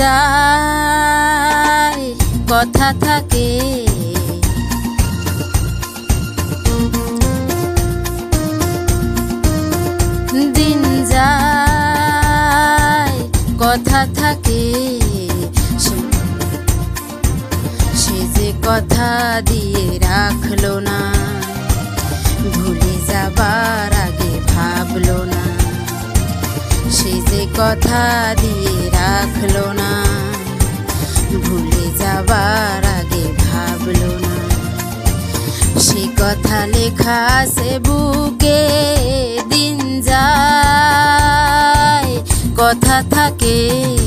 যায়, কথা থাকে। দিন যায়, কথা থাকে। সে যে কথা দিয়ে রাখল না, ভুলে যাবার আগে ভাবলো না। সে যে কথা দিয়ে রাখল না। ভুলে যাবার আগে ভাবলো না। সে কথা লেখা আছে বুকে, দিন যায়, কথা থাকে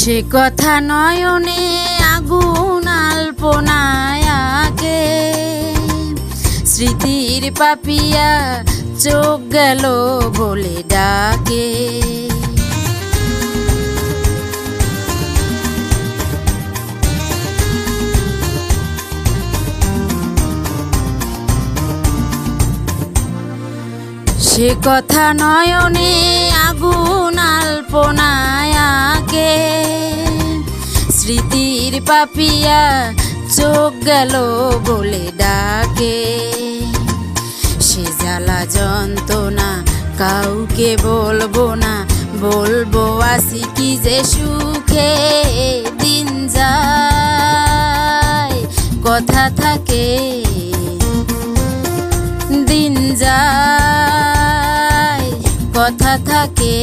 সে কথা নয়নে আগুন আলপনায় আঁকে। স্মৃতির পাপিয়া চোখ গেল বলে ডাকে। সে কথা নয়নে আগুন আলপনায় স্মৃতির পাপিয়া চোখ গেল বলে ডাকে। সে জ্বালা যন্ত্রণা কাউকে বলব না, বলব আসি কি যে সুখে দিন যায়, কথা থাকে, দিন যায়, কথা থাকে।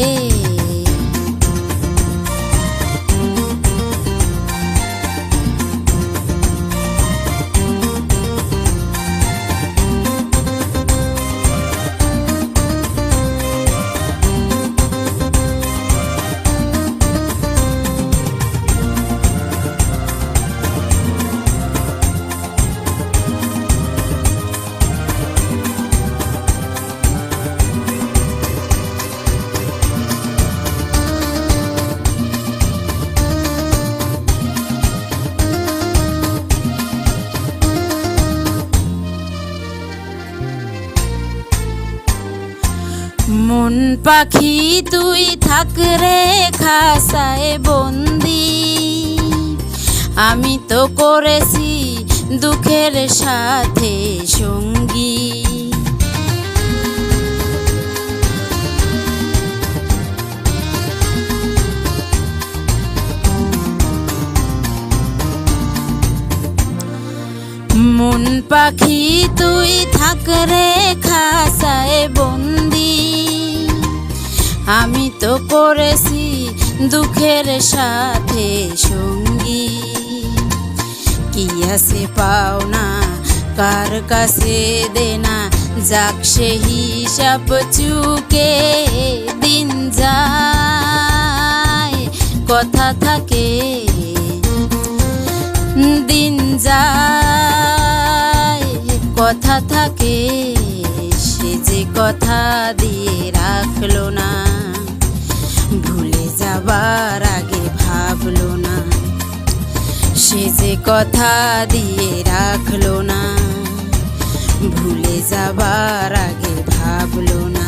পাখি তুই থাক রে খাসায় বন্দি। আমি তো করেছি দুঃখের সাথে সঙ্গী। মন পাখি তুই থাক রে খাসায় বন্দি। আমি তো করেছি দুঃখের সাথে সঙ্গী। কি আছে পাওনা কার কাছে দেনা, যাক সে হিসাব চুকে দিন যায়, কথা থাকে, দিন যায়, কথা থাকে, সে যে কথা দিয়ে রাখল না। যাবার আগে ভাবলো না। সে যে কথা দিয়ে রাখল না, ভুলে যাবার আগে ভাবলো না।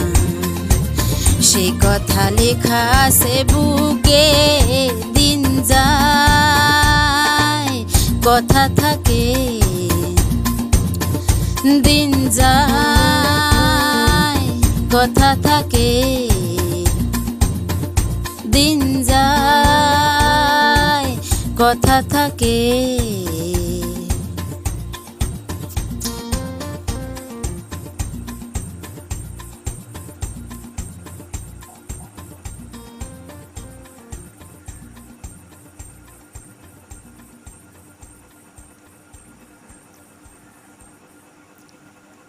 সে কথা লেখা আছে বুকে দিন যায়, কথা থাকে দিন যায়, কথা থাকে কথা থাকে।